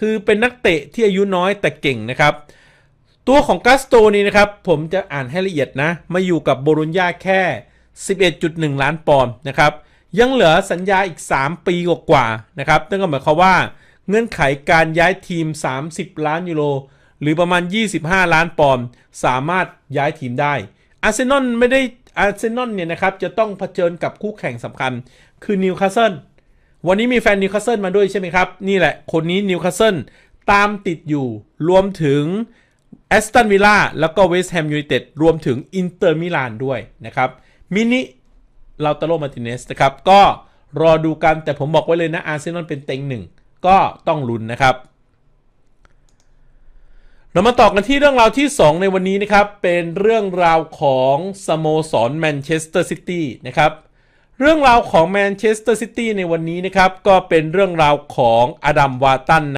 คือเป็นนักเตะที่อายุน้อยแต่เก่งนะครับ ตัวของกัสโตนี่นะครับ ผมจะอ่านให้ละเอียดนะ มาอยู่กับโบรุญญาแค่ 11.1 ล้านปอนด์นะครับ ยังเหลือสัญญาอีก 3 ปีกว่าๆนะครับนั่นก็หมายความว่าเงื่อนไขการย้ายทีม 30 ล้านยูโรหรือประมาณ 25 ล้านปอนด์สามารถย้ายทีมได้อาร์เซนอลไม่ได้อาร์เซนอลเนี่ยนะครับจะต้องเผชิญกับคู่แข่งสำคัญ คือนิวคาสเซิล วันนี้มีแฟนนิวคาสเซิลมาด้วยใช่ไหมครับ นี่แหละ คนนี้นิวคาสเซิลตามติดอยู่ รวมถึงแอสตันวิลล่าแล้วก็เวสต์แฮมยูไนเต็ดรวมถึงอินเตอร์มิลานด้วยนะครับมินิลาตาโรมาติเนสนะครับก็รอดูกันแต่ผมบอกไว้เลยนะอาร์เซนอลเป็นเต็งหนึ่งก็ต้องลุ้นนะครับ เรามาต่อกันที่เรื่องราวที่ 2 ในวันนี้นะครับ เป็นเรื่องราวของสโมสรแมนเชสเตอร์ซิตี้นะครับ เรื่องราวของแมนเชสเตอร์ซิตี้ในวันนี้นะครับ ก็เป็นเรื่องราวของอดัมวาตัน